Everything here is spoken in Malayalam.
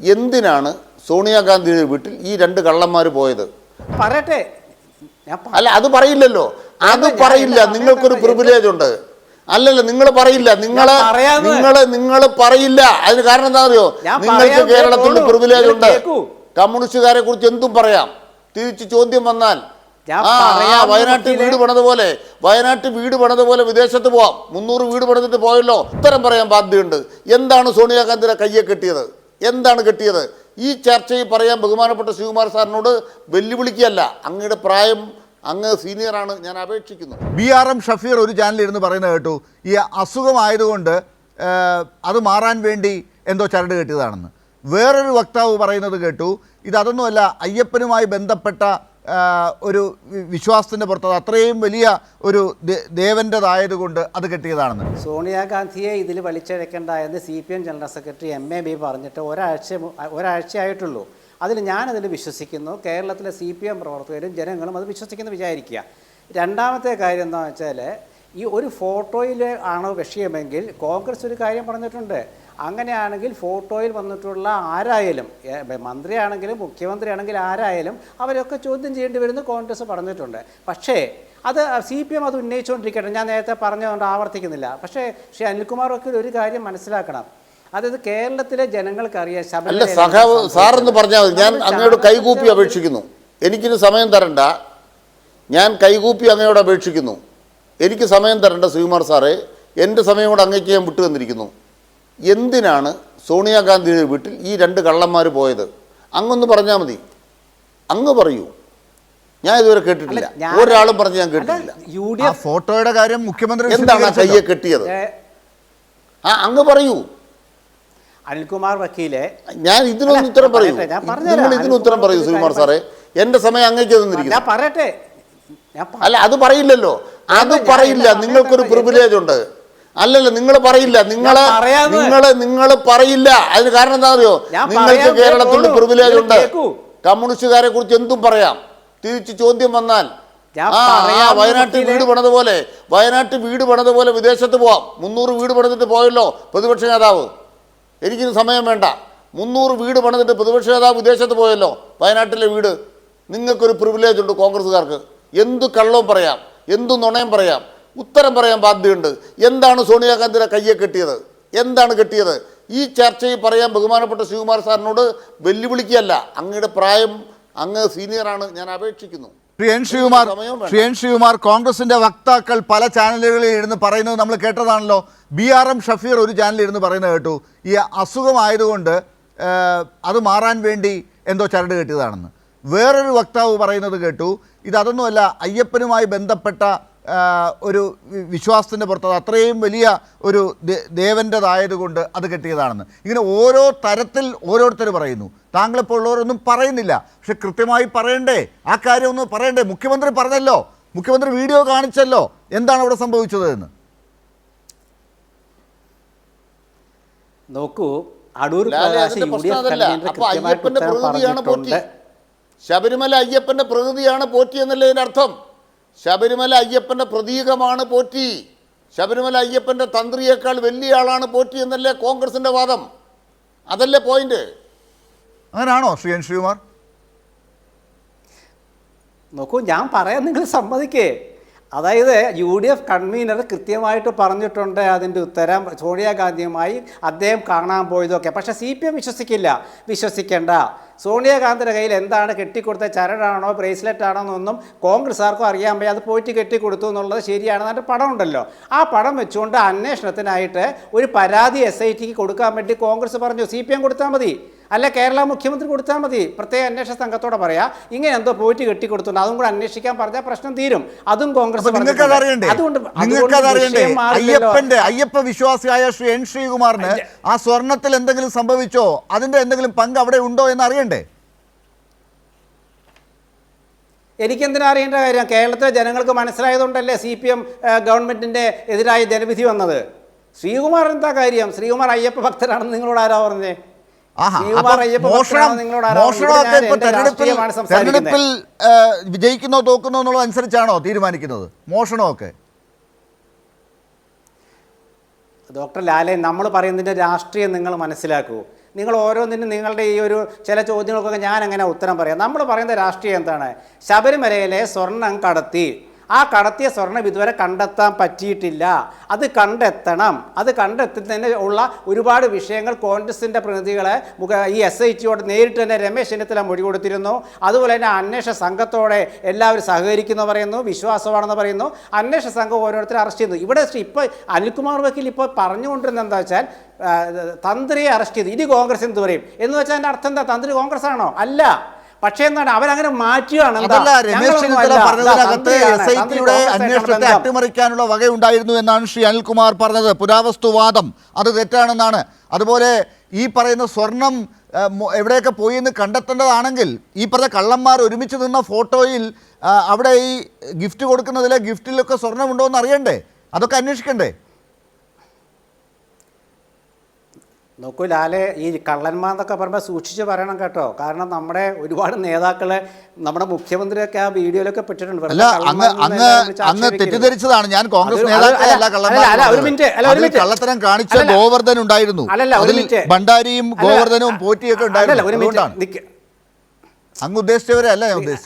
എന്തിനാണ് സോണിയാഗാന്ധിയുടെ വീട്ടിൽ ഈ രണ്ട് കള്ളന്മാർ പോയത്? പറയട്ടെ. അല്ല അത് പറയില്ലല്ലോ. അത് പറയില്ല. നിങ്ങൾക്കൊരു പ്രിവിലേജ് ഉണ്ട്. അല്ലല്ല നിങ്ങൾ പറയില്ല. നിങ്ങൾ നിങ്ങൾ. നിങ്ങൾ നിങ്ങൾ പറയില്ല. അതിന് കാരണം എന്താ അറിയോ നിങ്ങൾക്ക് കേരളത്തിൽ പ്രിവിലേജ് ഉണ്ട്. കമ്മ്യൂണിസ്റ്റുകാരെ കുറിച്ച് എന്തും പറയാം. തിരിച്ച് ചോദ്യം വന്നാൽ. വയനാട്ടിൽ വീട് പണതുപോലെ പോലെ വയനാട്ടിൽ വീട് പണതുപോലെ പോലെ വിദേശത്ത് പോവാം. മുന്നൂറ് വീട് പണിതിട്ട് പോയല്ലോ. ഉത്തരം പറയാൻ ബാധ്യതയുണ്ട്. എന്താണ് സോണിയാഗാന്ധിയുടെ കയ്യെ കെട്ടിയത്? എന്താണ് കിട്ടിയത്? ഈ ചർച്ചയിൽ പറയാൻ ബഹുമാനപ്പെട്ട ശിവകുമാർ സാറിനോട് വെല്ലുവിളിക്കുകയല്ല. അങ്ങയുടെ പ്രായം അങ്ങ് സീനിയറാണ് ഞാൻ അപേക്ഷിക്കുന്നു. ബി ആർ എം ഷഫീർ ഒരു ചാനലിൽ ഇരുന്ന് പറയുന്നത് കേട്ടു ഈ അസുഖമായതുകൊണ്ട് അത് മാറാൻ വേണ്ടി എന്തോ ചരട് കെട്ടിയതാണെന്ന്. വേറൊരു വക്താവ് പറയുന്നത് കേട്ടു ഇതൊന്നുമല്ല അയ്യപ്പനുമായി ബന്ധപ്പെട്ട ഒരു വിശ്വാസത്തിന്റെ പുറത്ത് അത് അത്രയും വലിയ ഒരു ദേവന്റെതായതുകൊണ്ട് അത് കിട്ടിയതാണെന്ന്. സോണിയാഗാന്ധിയെ ഇതിൽ വലിച്ചഴക്കേണ്ട എന്ന് C P M general secretary M A B പറഞ്ഞിട്ട് ഒരാഴ്ച ഒരാഴ്ചയായിട്ടുള്ളൂ. അതിൽ ഞാനതിൽ വിശ്വസിക്കുന്നു. കേരളത്തിലെ സി പി എം പ്രവർത്തകരും ജനങ്ങളും അത് വിശ്വസിക്കുന്നു വിചാരിക്കുക. രണ്ടാമത്തെ കാര്യം എന്താണെന്ന് വെച്ചാൽ ഈ ഒരു ഫോട്ടോയിൽ ആണ് വിഷയമെങ്കിൽ കോൺഗ്രസ് ഒരു കാര്യം പറഞ്ഞിട്ടുണ്ട്. അങ്ങനെയാണെങ്കിൽ ഫോട്ടോയിൽ വന്നിട്ടുള്ള ആരായാലും മന്ത്രിയാണെങ്കിലും മുഖ്യമന്ത്രിയാണെങ്കിലും ആരായാലും അവരൊക്കെ ചോദ്യം ചെയ്യേണ്ടി വരുമെന്ന് കോൺഗ്രസ് പറഞ്ഞിട്ടുണ്ട്. പക്ഷേ അത് സി പി എം അത് ഉന്നയിച്ചുകൊണ്ടിരിക്കട്ടെ. ഞാൻ നേരത്തെ പറഞ്ഞതുകൊണ്ട് ആവർത്തിക്കുന്നില്ല. പക്ഷേ ശ്രീ അനിൽകുമാർ ഒക്കെ ഒരു കാര്യം മനസ്സിലാക്കണം. അതായത് കേരളത്തിലെ ജനങ്ങൾക്കറിയാം അറിയാം ശബരിമല സഖാവ് സാറെന്ന് പറഞ്ഞാൽ ഞാൻ. അങ്ങയോട് കൈകൂപ്പി അപേക്ഷിക്കുന്നു. എനിക്കിന് സമയം തരണ്ട. ഞാൻ കൈകൂപ്പി അങ്ങയോട് അപേക്ഷിക്കുന്നു. എനിക്ക് സമയം തരേണ്ട ശ്രീകുമാർ സാറേ എന്റെ സമയം കൂടെ അങ്ങേക്ക് ഞാൻ വിട്ടു തന്നിരിക്കുന്നു. എന്തിനാണ് സോണിയാഗാന്ധിയുടെ വീട്ടിൽ ഈ രണ്ട് കള്ളന്മാർ പോയത്? അങ്ങൊന്ന് പറഞ്ഞാൽ മതി. അങ്ങ് പറയൂ. ഞാൻ ഇതുവരെ കേട്ടിട്ടില്ല. ഒരാളും പറഞ്ഞ് ഞാൻ കേട്ടിട്ടില്ല. യു ഡി ആ എഫ് ഫോട്ടോയുടെ കാര്യം മുഖ്യമന്ത്രി എന്താണ് കയ്യെ കെട്ടിയത്? ആ അങ്ങ് പറയൂ. അനിൽകുമാർ വക്കീലെ. ഞാൻ ഇതിനൊന്നും ഉത്തരം പറയൂ. നിങ്ങൾ ഇതിന് ഉത്തരം പറയൂ ശ്രീകുമാർ സാറേ. എന്റെ സമയം അങ്ങേക്ക് തന്നിരിക്കുന്നു. ഞാൻ പറയട്ടെ. അല്ല അത് പറയില്ലല്ലോ. അത് പറയില്ല. നിങ്ങൾക്കൊരു പ്രിവിലേജ് ഉണ്ട്. അല്ലല്ല നിങ്ങൾ പറയില്ല. നിങ്ങൾ. നിങ്ങൾ നിങ്ങൾ പറയില്ല. അതിന് കാരണം എന്താ അറിയോ നിങ്ങൾക്ക് കേരളത്തിൽ പ്രിവിലേജ് ഉണ്ട്. കമ്മ്യൂണിസ്റ്റുകാരെ കുറിച്ച് എന്തും പറയാം. തിരിച്ച് ചോദ്യം വന്നാൽ. ആ വയനാട്ടിൽ വീട് പണിത പോലെ വയനാട്ടിൽ വീട് പണിത പോലെ വിദേശത്ത് പോവാം. മുന്നൂറ് വീട് പണിതിട്ട് പോയല്ലോ പ്രതിപക്ഷ നേതാവ്. എനിക്കിന് സമയം വേണ്ട. മുന്നൂറ് വീട് പണിതിട്ട് പ്രതിപക്ഷ നേതാവ് വിദേശത്ത് പോയല്ലോ. വയനാട്ടിലെ വീട്. നിങ്ങൾക്കൊരു പ്രിവിലേജ് ഉണ്ട് കോൺഗ്രസ്സുകാർക്ക്. എന്ത് കള്ളവും പറയാം. എന്ത് നുണയം പറയാം. ഉത്തരം പറയാൻ ബാധ്യതയുണ്ട്. എന്താണ് സോണിയാഗാന്ധിയുടെ കയ്യെ കെട്ടിയത്? എന്താണ് കെട്ടിയത്? ഈ ചർച്ചയിൽ പറയാൻ ബഹുമാനപ്പെട്ട ശിവകുമാർ സാറിനോട് വെല്ലുവിളിക്കുകയല്ല. അങ്ങയുടെ പ്രായം അങ്ങ് സീനിയറാണ്. ഞാൻ അപേക്ഷിക്കുന്നു. ശ്രീ എൻ ശ്രീകുമാർ ശ്രീ എൻ ശ്രീകുമാർ കോൺഗ്രസിന്റെ വക്താക്കൾ പല ചാനലുകളിൽ ഇരുന്ന് പറയുന്നത് നമ്മൾ കേട്ടതാണല്ലോ. ബി ആർ എം ഷഫീർ ഒരു ചാനലിൽ ഇരുന്ന് പറയുന്നത് കേട്ടു. ഈ അസുഖമായതുകൊണ്ട് അത് മാറാൻ വേണ്ടി എന്തോ ചരട് കെട്ടിയതാണെന്ന്. വേറൊരു വക്താവ് പറയുന്നത് കേട്ടു. ഇതൊന്നുമല്ല അയ്യപ്പനുമായി ബന്ധപ്പെട്ട ഒരു വിശ്വാസത്തിന്റെ പുറത്ത് അത് അത്രയും വലിയ ഒരു ദേവന്റെതായതുകൊണ്ട് അത് കെട്ടിയതാണെന്ന്. ഇങ്ങനെ ഓരോ തരത്തിൽ ഓരോരുത്തർ പറയുന്നു. താങ്കളിപ്പോൾ ഉള്ളവരൊന്നും പറയുന്നില്ല. പക്ഷെ കൃത്യമായി പറയണ്ടേ? ആ കാര്യം ഒന്ന് പറയണ്ടേ? മുഖ്യമന്ത്രി പറഞ്ഞല്ലോ. മുഖ്യമന്ത്രി വീഡിയോ കാണിച്ചല്ലോ. എന്താണ് അവിടെ സംഭവിച്ചത് എന്ന്? നോക്കൂ Adoor Prakash U D F convener കൃത്യമായിട്ട് ഉത്തരം പറഞ്ഞിട്ടുണ്ട്. ശബരിമല അയ്യപ്പന്റെ പ്രകൃതിയാണ് പോറ്റി എന്നല്ലേ ഇതിന്റെ അർത്ഥം? ശബരിമല അയ്യപ്പന്റെ പ്രതീകമാണ് പോറ്റി. ശബരിമല അയ്യപ്പന്റെ തന്ത്രിയേക്കാൾ വലിയ ആളാണ് പോറ്റി എന്നല്ലേ കോൺഗ്രസിന്റെ വാദം? അതല്ലേ പോയിന്റ്? അങ്ങനെയാണോ ശ്രീ എൻ ശ്രീകുമാർ? നോക്കൂ ഞാൻ പറയാൻ നിങ്ങൾ സമ്മതിക്കേ. അതായത് യു ഡി എഫ് കൺവീനർ കൃത്യമായിട്ട് പറഞ്ഞിട്ടുണ്ട് അതിന്റെ ഉത്തരം. സോണിയാഗാന്ധിയുമായി അദ്ദേഹം കാണാൻ പോയതൊക്കെ. പക്ഷേ സി പി എം വിശ്വസിക്കില്ല. വിശ്വസിക്കേണ്ട. സോണിയാഗാന്ധിയുടെ കയ്യിൽ എന്താണ് കെട്ടിക്കൊടുത്ത ചരടാണോ ബ്രേസ്ലെറ്റ് ആണോ എന്നൊന്നും കോൺഗ്രസ് ആർക്കും അറിയാൻ വയ്യ. അത് പോയിട്ട് കെട്ടിക്കൊടുത്തു എന്നുള്ളത് ശരിയാണെന്ന് അതിന്റെ പടം ഉണ്ടല്ലോ. ആ പടം വെച്ചുകൊണ്ട് അന്വേഷണത്തിനായിട്ട് ഒരു പരാതി എസ് ഐ ടിക്ക് കൊടുക്കാൻ വേണ്ടി കോൺഗ്രസ് പറഞ്ഞു. സി പി എം കൊടുത്താൽ മതി. അല്ല കേരള മുഖ്യമന്ത്രി കൊടുത്താൽ മതി. പ്രത്യേക അന്വേഷണ സംഘത്തോടെ പറയാ. ഇങ്ങനെ എന്തോ പോയിട്ട് കെട്ടിക്കൊടുത്തുണ്ട്. അതും കൂടെ അന്വേഷിക്കാൻ പറഞ്ഞാൽ പ്രശ്നം തീരും. അതും കോൺഗ്രസ്. അയ്യപ്പന്റെ അയ്യപ്പ വിശ്വാസിയായ ശ്രീ എൻ ശ്രീകുമാറിന് ആ സ്വർണത്തിൽ എന്തെങ്കിലും സംഭവിച്ചോ? അതിന്റെ എന്തെങ്കിലും പങ്ക് അവിടെ ഉണ്ടോ എന്ന് അറിയണ്ടേ? എനിക്കെന്തിനാ അറിയേണ്ട കാര്യം? കേരളത്തിലെ ജനങ്ങൾക്ക് മനസ്സിലായതുകൊണ്ടല്ലേ സി പി എം ഗവൺമെന്റിന്റെ എതിരായ ജനവിധി വന്നത്? ശ്രീകുമാർ എന്താ കാര്യം? ശ്രീകുമാർ അയ്യപ്പ ഭക്തരാണെന്ന് നിങ്ങളോട് ആരാ പറഞ്ഞേ? തെരഞ്ഞെടുപ്പിൽ വിജയിക്കുന്നോ തോക്കുന്നോ എന്നുള്ളത് അനുസരിച്ചാണോ തീരുമാനിക്കുന്നത്? മോഷണമൊക്കെ ഡോക്ടർ ലാലെ നമ്മൾ പറയുന്നതിന്റെ രാഷ്ട്രീയം നിങ്ങൾ മനസ്സിലാക്കൂ. നിങ്ങൾ ഓരോന്നിനും നിങ്ങളുടെ ഈ ഒരു ചില ചോദ്യങ്ങൾക്കൊക്കെ ഞാൻ അങ്ങനെ ഉത്തരം പറയാം. നമ്മൾ പറയുന്ന രാഷ്ട്രീയം എന്താണ്? ശബരിമലയിലെ സ്വർണം കടത്തി. ആ കടത്തിയ സ്വർണം ഇതുവരെ കണ്ടെത്താൻ പറ്റിയിട്ടില്ല. അത് കണ്ടെത്തണം. അത് കണ്ടെത്തുന്നതിന് ഉള്ള ഒരുപാട് വിഷയങ്ങൾ കോൺഗ്രസിന്റെ പ്രതിനിധികളെ മുഖ ഈ എസ് ഐ ടിയോട് നേരിട്ട് തന്നെ രമേശ് ചെന്നിത്തല മൊഴി കൊടുത്തിരുന്നു. അതുപോലെ തന്നെ അന്വേഷണ സംഘത്തോടെ എല്ലാവരും സഹകരിക്കുന്നു പറയുന്നു വിശ്വാസമാണെന്ന് പറയുന്നു. അന്വേഷണ സംഘം ഓരോരുത്തരെ അറസ്റ്റ് ചെയ്യുന്നു. ഇവിടെ ഇപ്പോൾ അനിൽകുമാർ വക്കീൽ ഇപ്പോൾ പറഞ്ഞുകൊണ്ടിരുന്നത് എന്താ വെച്ചാൽ തന്ത്രിയെ അറസ്റ്റ് ചെയ്തു. ഇനി കോൺഗ്രസ് എന്ത് പറയും എന്ന് വെച്ചാൽ അതിന്റെ അർത്ഥം എന്താ? തന്ത്രി കോൺഗ്രസ് ആണോ അല്ല. പക്ഷേ എന്താണ് അവരങ്ങനെ മാറ്റുകയാണ്. അന്വേഷണത്തെ അട്ടിമറിക്കാനുള്ള വകയുണ്ടായിരുന്നു എന്നാണ് ശ്രീ അനിൽകുമാർ പറഞ്ഞത്. പുരാവസ്തുവാദം അത് തെറ്റാണെന്നാണ്. അതുപോലെ ഈ പറയുന്ന സ്വർണം എവിടെയൊക്കെ പോയി എന്ന് കണ്ടെത്തേണ്ടതാണെങ്കിൽ ഈ പറഞ്ഞ കള്ളന്മാർ ഒരുമിച്ച് നിന്ന ഫോട്ടോയിൽ അവിടെ ഈ ഗിഫ്റ്റ് കൊടുക്കുന്നതിലെ ഗിഫ്റ്റിലൊക്കെ സ്വർണമുണ്ടോ എന്ന് അറിയണ്ടേ? അതൊക്കെ അന്വേഷിക്കണ്ടേ? നോക്കൂ ലാലെ ഈ കള്ളന്മാന്നൊക്കെ പറയുമ്പോൾ സൂക്ഷിച്ച് പറയണം കേട്ടോ കാരണം നമ്മുടെ ഒരുപാട് നേതാക്കളെ നമ്മുടെ മുഖ്യമന്ത്രിയൊക്കെ ആ വീഡിയോയിലൊക്കെ പെട്ടിട്ടുണ്ട് അല്ല അങ്ങ് ആക്ഷേപിക്കരുത്. തെറ്റിദ്ധരിച്ചതാണ് ഞാൻ കോൺഗ്രസ് നേതാക്കളെ. കള്ളത്തരം കാണിച്ച. ഗോവർദ്ധൻ ഉണ്ടായിരുന്നു അതിൽ. ഭണ്ഡാരിയും ഗോവർദ്ധനും പോറ്റിയൊക്കെ ഉണ്ടായിരുന്നു. അങ്ങ് ഉദ്ദേശിച്ചവരെ അല്ല ഞാൻ ഉദ്ദേശിച്ചത്